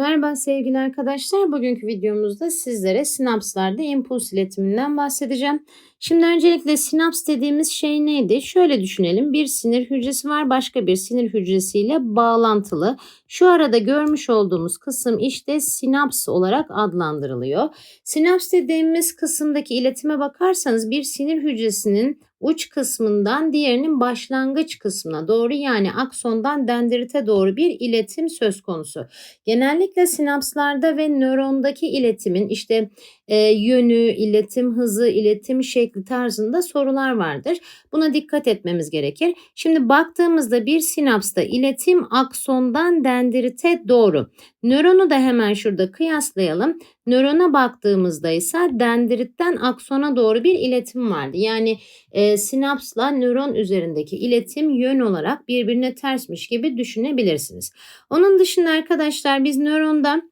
Merhaba sevgili arkadaşlar. Bugünkü videomuzda sizlere sinapslarda impuls iletiminden bahsedeceğim. Şimdi öncelikle sinaps dediğimiz şey neydi? Şöyle düşünelim. Bir sinir hücresi var. Başka bir sinir hücresiyle bağlantılı. Şu arada görmüş olduğumuz kısım işte sinaps olarak adlandırılıyor. Sinaps dediğimiz kısımdaki iletime bakarsanız bir sinir hücresinin uç kısmından diğerinin başlangıç kısmına doğru yani aksondan dendrite doğru bir iletim söz konusu. Genellikle sinapslarda ve nörondaki iletimin işte e, yönü, iletim hızı, iletim şekli tarzında sorular vardır. Buna dikkat etmemiz gerekir. Şimdi baktığımızda bir sinapsta iletim aksondan dendrite doğru. Nöronu da hemen şurada kıyaslayalım. Nörona baktığımızda ise dendritten aksona doğru bir iletim vardı. Yani e, sinapsla nöron üzerindeki iletim yön olarak birbirine tersmiş gibi düşünebilirsiniz. Onun dışında arkadaşlar biz nöronda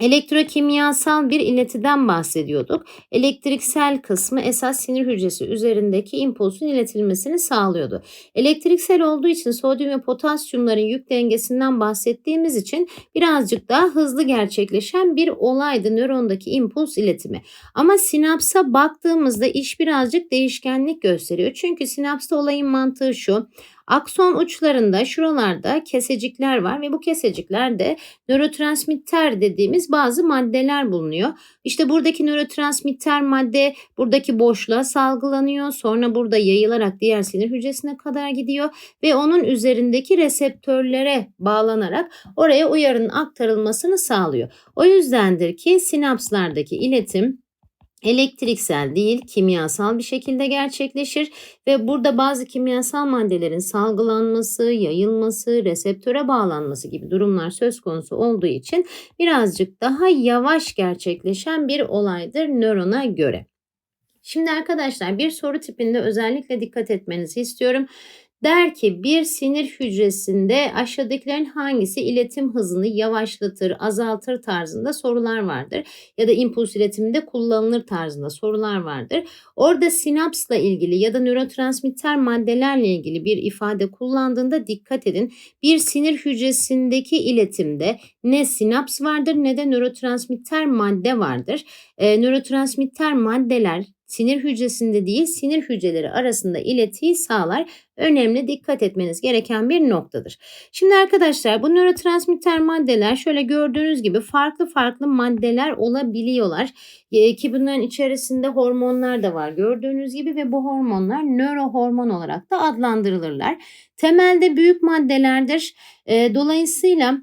Elektrokimyasal bir iletiden bahsediyorduk. Elektriksel kısmı esas sinir hücresi üzerindeki impulsun iletilmesini sağlıyordu. Elektriksel olduğu için sodyum ve potasyumların yük dengesinden bahsettiğimiz için birazcık daha hızlı gerçekleşen bir olaydı nörondaki impuls iletimi. Ama sinapsa baktığımızda iş birazcık değişkenlik gösteriyor. Çünkü sinapsta olayın mantığı şu. Akson uçlarında şuralarda kesecikler var ve bu keseciklerde nörotransmitter dediğimiz bazı maddeler bulunuyor. İşte buradaki nörotransmitter madde buradaki boşluğa salgılanıyor. Sonra burada yayılarak diğer sinir hücresine kadar gidiyor ve onun üzerindeki reseptörlere bağlanarak oraya uyarının aktarılmasını sağlıyor. O yüzdendir ki sinapslardaki iletim elektriksel değil kimyasal bir şekilde gerçekleşir ve burada bazı kimyasal maddelerin salgılanması, yayılması, reseptöre bağlanması gibi durumlar söz konusu olduğu için birazcık daha yavaş gerçekleşen bir olaydır nörona göre. Şimdi arkadaşlar bir soru tipinde özellikle dikkat etmenizi istiyorum. Der ki bir sinir hücresinde aşağıdakilerin hangisi iletim hızını yavaşlatır, azaltır tarzında sorular vardır. Ya da impuls iletiminde kullanılır tarzında sorular vardır. Orada sinapsla ilgili ya da nörotransmitter maddelerle ilgili bir ifade kullandığında dikkat edin. Bir sinir hücresindeki iletimde ne sinaps vardır ne de nörotransmitter madde vardır. E, nörotransmitter maddeler sinir hücresinde değil sinir hücreleri arasında iletiyi sağlar. Önemli dikkat etmeniz gereken bir noktadır. Şimdi arkadaşlar bu nörotransmitter maddeler şöyle gördüğünüz gibi farklı farklı maddeler olabiliyorlar. E, ki bunların içerisinde hormonlar da var gördüğünüz gibi ve bu hormonlar nörohormon olarak da adlandırılırlar. Temelde büyük maddelerdir. E, dolayısıyla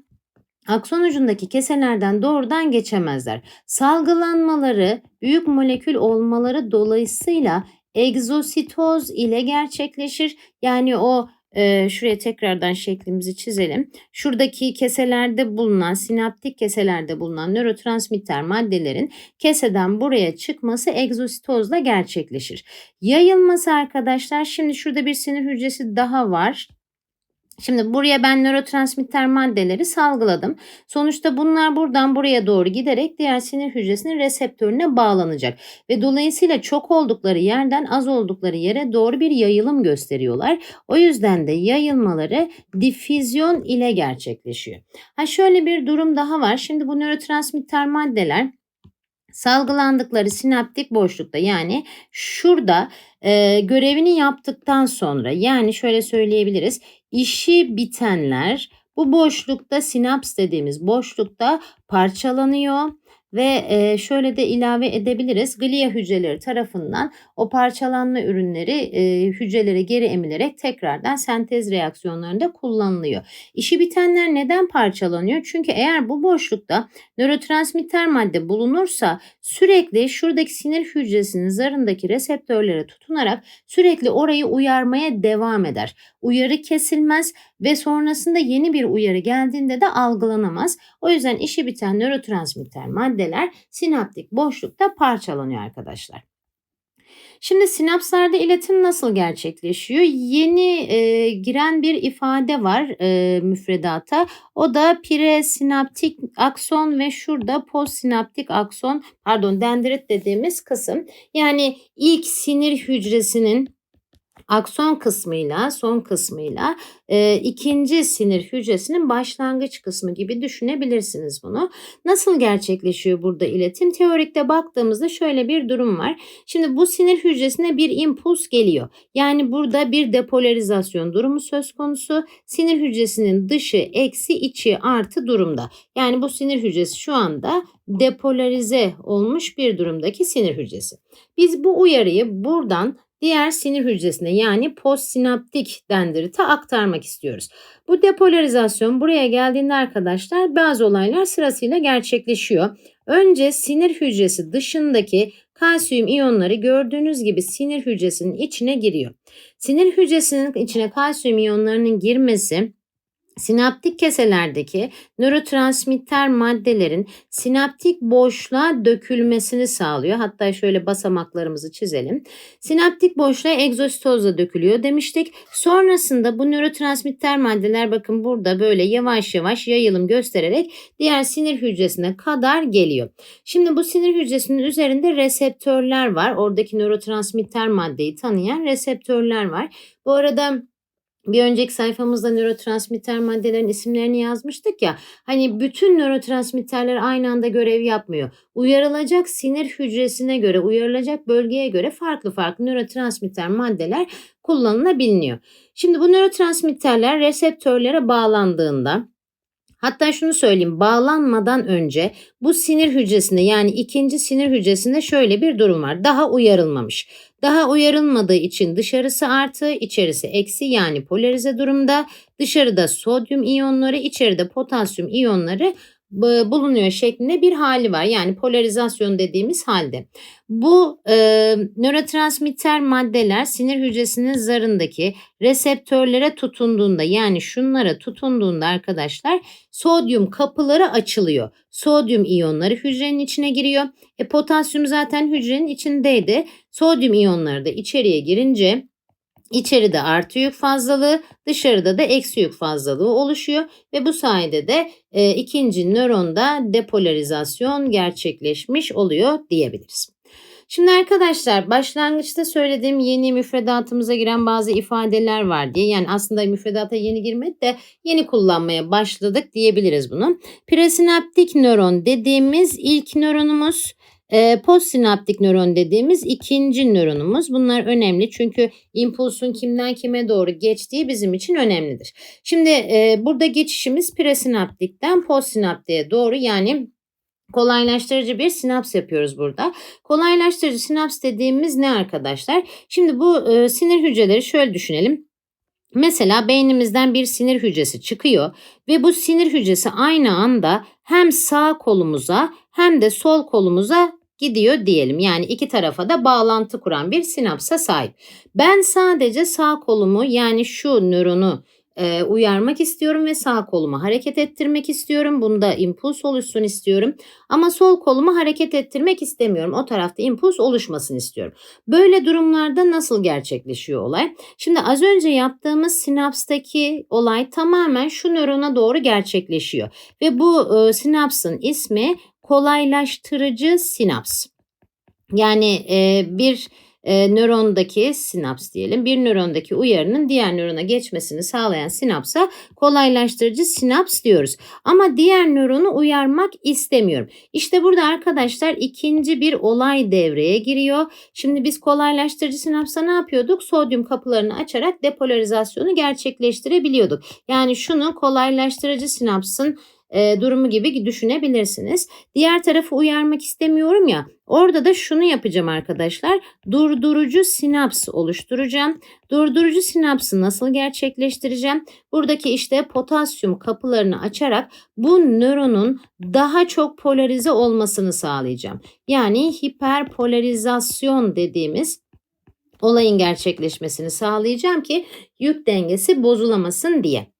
akson ucundaki keselerden doğrudan geçemezler. Salgılanmaları büyük molekül olmaları dolayısıyla egzositoz ile gerçekleşir. Yani o e, şuraya tekrardan şeklimizi çizelim. Şuradaki keselerde bulunan, sinaptik keselerde bulunan nörotransmitter maddelerin keseden buraya çıkması egzositozla gerçekleşir. Yayılması arkadaşlar şimdi şurada bir sinir hücresi daha var. Şimdi buraya ben nörotransmitter maddeleri salgıladım. Sonuçta bunlar buradan buraya doğru giderek diğer sinir hücresinin reseptörüne bağlanacak. Ve dolayısıyla çok oldukları yerden az oldukları yere doğru bir yayılım gösteriyorlar. O yüzden de yayılmaları difüzyon ile gerçekleşiyor. Ha şöyle bir durum daha var. Şimdi bu nörotransmitter maddeler salgılandıkları sinaptik boşlukta yani şurada e, görevini yaptıktan sonra yani şöyle söyleyebiliriz işi bitenler bu boşlukta sinaps dediğimiz boşlukta parçalanıyor ve şöyle de ilave edebiliriz. Glia hücreleri tarafından o parçalanma ürünleri hücrelere geri emilerek tekrardan sentez reaksiyonlarında kullanılıyor. İşi bitenler neden parçalanıyor? Çünkü eğer bu boşlukta nörotransmitter madde bulunursa sürekli şuradaki sinir hücresinin zarındaki reseptörlere tutunarak sürekli orayı uyarmaya devam eder. Uyarı kesilmez ve sonrasında yeni bir uyarı geldiğinde de algılanamaz. O yüzden işi biten nörotransmitter maddeler sinaptik boşlukta parçalanıyor arkadaşlar. Şimdi sinapslarda iletim nasıl gerçekleşiyor? Yeni e, giren bir ifade var e, müfredata. O da presinaptik akson ve şurada postsinaptik akson pardon dendrit dediğimiz kısım. Yani ilk sinir hücresinin akson kısmıyla son kısmıyla e, ikinci sinir hücresinin başlangıç kısmı gibi düşünebilirsiniz bunu. Nasıl gerçekleşiyor burada iletim? Teorikte baktığımızda şöyle bir durum var. Şimdi bu sinir hücresine bir impuls geliyor. Yani burada bir depolarizasyon durumu söz konusu. Sinir hücresinin dışı eksi içi artı durumda. Yani bu sinir hücresi şu anda depolarize olmuş bir durumdaki sinir hücresi. Biz bu uyarıyı buradan diğer sinir hücresine yani postsinaptik dendrite aktarmak istiyoruz. Bu depolarizasyon buraya geldiğinde arkadaşlar bazı olaylar sırasıyla gerçekleşiyor. Önce sinir hücresi dışındaki kalsiyum iyonları gördüğünüz gibi sinir hücresinin içine giriyor. Sinir hücresinin içine kalsiyum iyonlarının girmesi Sinaptik keselerdeki nörotransmitter maddelerin sinaptik boşluğa dökülmesini sağlıyor. Hatta şöyle basamaklarımızı çizelim. Sinaptik boşluğa egzositozla dökülüyor demiştik. Sonrasında bu nörotransmitter maddeler bakın burada böyle yavaş yavaş yayılım göstererek diğer sinir hücresine kadar geliyor. Şimdi bu sinir hücresinin üzerinde reseptörler var. Oradaki nörotransmitter maddeyi tanıyan reseptörler var. Bu arada bir önceki sayfamızda nörotransmitter maddelerin isimlerini yazmıştık ya. Hani bütün nörotransmitterler aynı anda görev yapmıyor. Uyarılacak sinir hücresine göre, uyarılacak bölgeye göre farklı farklı nörotransmitter maddeler kullanılabiliyor. Şimdi bu nörotransmitterler reseptörlere bağlandığında Hatta şunu söyleyeyim bağlanmadan önce bu sinir hücresinde yani ikinci sinir hücresinde şöyle bir durum var. Daha uyarılmamış. Daha uyarılmadığı için dışarısı artı, içerisi eksi yani polarize durumda. Dışarıda sodyum iyonları, içeride potasyum iyonları bulunuyor şeklinde bir hali var. Yani polarizasyon dediğimiz halde. Bu e, nörotransmitter maddeler sinir hücresinin zarındaki reseptörlere tutunduğunda yani şunlara tutunduğunda arkadaşlar sodyum kapıları açılıyor. Sodyum iyonları hücrenin içine giriyor. E, potasyum zaten hücrenin içindeydi. Sodyum iyonları da içeriye girince İçeride artı yük fazlalığı, dışarıda da eksi yük fazlalığı oluşuyor ve bu sayede de e, ikinci nöronda depolarizasyon gerçekleşmiş oluyor diyebiliriz. Şimdi arkadaşlar başlangıçta söylediğim yeni müfredatımıza giren bazı ifadeler var diye. Yani aslında müfredata yeni girmedi de yeni kullanmaya başladık diyebiliriz bunu. Presinaptik nöron dediğimiz ilk nöronumuz e, postsinaptik nöron dediğimiz ikinci nöronumuz. Bunlar önemli çünkü impulsun kimden kime doğru geçtiği bizim için önemlidir. Şimdi e, burada geçişimiz presinaptikten postsinaptiğe doğru yani kolaylaştırıcı bir sinaps yapıyoruz burada. Kolaylaştırıcı sinaps dediğimiz ne arkadaşlar? Şimdi bu e, sinir hücreleri şöyle düşünelim. Mesela beynimizden bir sinir hücresi çıkıyor ve bu sinir hücresi aynı anda hem sağ kolumuza hem de sol kolumuza gidiyor diyelim. Yani iki tarafa da bağlantı kuran bir sinapsa sahip. Ben sadece sağ kolumu yani şu nöronu e, uyarmak istiyorum ve sağ kolumu hareket ettirmek istiyorum. Bunda impuls oluşsun istiyorum. Ama sol kolumu hareket ettirmek istemiyorum. O tarafta impuls oluşmasın istiyorum. Böyle durumlarda nasıl gerçekleşiyor olay? Şimdi az önce yaptığımız sinapstaki olay tamamen şu nörona doğru gerçekleşiyor. Ve bu e, sinapsın ismi kolaylaştırıcı sinaps. Yani e, bir e, nörondaki sinaps diyelim. Bir nörondaki uyarının diğer nörona geçmesini sağlayan sinapsa kolaylaştırıcı sinaps diyoruz. Ama diğer nöronu uyarmak istemiyorum. İşte burada arkadaşlar ikinci bir olay devreye giriyor. Şimdi biz kolaylaştırıcı sinapsa ne yapıyorduk? Sodyum kapılarını açarak depolarizasyonu gerçekleştirebiliyorduk. Yani şunu kolaylaştırıcı sinapsın e, durumu gibi düşünebilirsiniz. Diğer tarafı uyarmak istemiyorum ya. Orada da şunu yapacağım arkadaşlar. Durdurucu sinaps oluşturacağım. Durdurucu sinapsı nasıl gerçekleştireceğim? Buradaki işte potasyum kapılarını açarak bu nöronun daha çok polarize olmasını sağlayacağım. Yani hiperpolarizasyon dediğimiz olayın gerçekleşmesini sağlayacağım ki yük dengesi bozulamasın diye.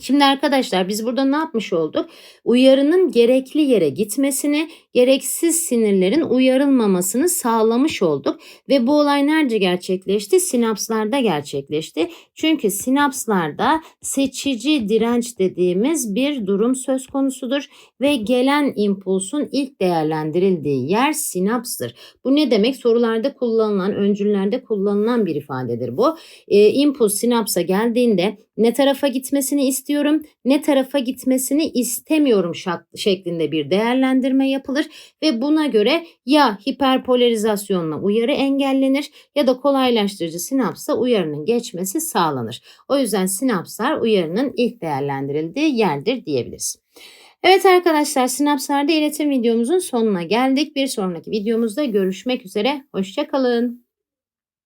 Şimdi arkadaşlar biz burada ne yapmış olduk? Uyarının gerekli yere gitmesini, gereksiz sinirlerin uyarılmamasını sağlamış olduk. Ve bu olay nerede gerçekleşti? Sinapslarda gerçekleşti. Çünkü sinapslarda seçici direnç dediğimiz bir durum söz konusudur. Ve gelen impulsun ilk değerlendirildiği yer sinapstır. Bu ne demek? Sorularda kullanılan, öncüllerde kullanılan bir ifadedir bu. E, impuls sinapsa geldiğinde ne tarafa gitmesini istiyorum, ne tarafa gitmesini istemiyorum şeklinde bir değerlendirme yapılır ve buna göre ya hiperpolarizasyonla uyarı engellenir ya da kolaylaştırıcı sinapsa uyarının geçmesi sağlanır. O yüzden sinapslar uyarının ilk değerlendirildiği yerdir diyebiliriz. Evet arkadaşlar sinapslarda iletim videomuzun sonuna geldik. Bir sonraki videomuzda görüşmek üzere. Hoşçakalın.